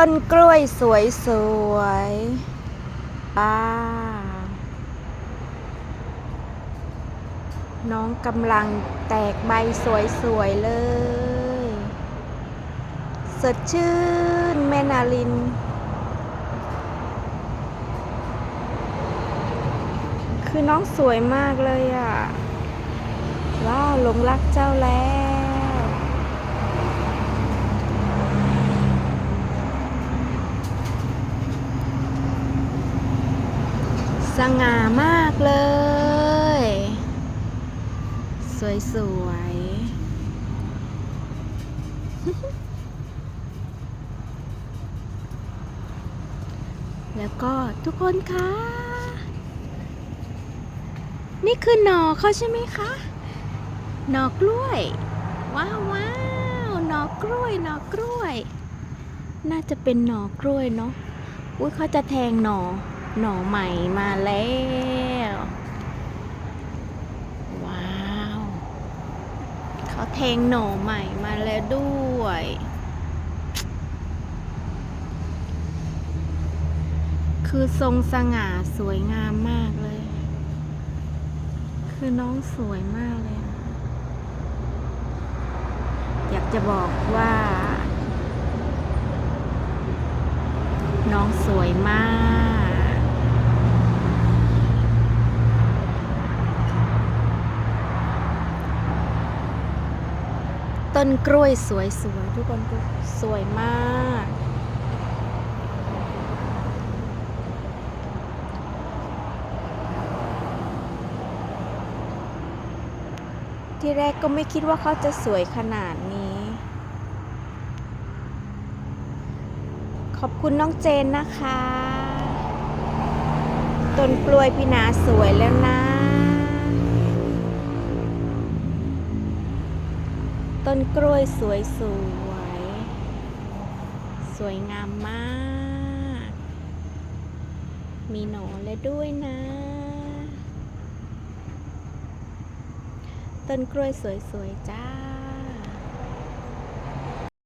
ต้นกล้วยสวยสวยป้า น้องกำลังแตกใบสวยๆเลย สดชื่นแม่นาลิน คือน้องสวยมากเลยอะ ว้าวหลงรักเจ้าแล้ว สง่ามากเลย สวยสวยๆแล้วก็ทุกคนคะนี่คือหน่อเขาใช่ไหมคะ หน่อกล้วย ว้าวว้าวหน่อกล้วยหน่อกล้วย น่าจะเป็นหน่อกล้วยเนาะอุ้ยเขาจะแทงหน่อ หน่อใหม่มาแล้ว ว้าว เขาแทงหน่อใหม่มาแล้วด้วย คือทรงสง่าสวยงามมากเลย คือน้องสวยมากเลย อยากจะบอกว่า น้องสวยมาก ต้นกล้วยสวยๆทุกคนดูสวยมาก ที่แรกก็ไม่คิดว่าเขาจะสวยขนาดนี้ ขอบคุณน้องเจนนะคะ ต้นกล้วยพี่นาสวยแล้วนะ ต้นกล้วยสวยสวยๆสวยงามมาก มีหนอนและด้วยนะ ต้นกล้วยสวยๆจ้า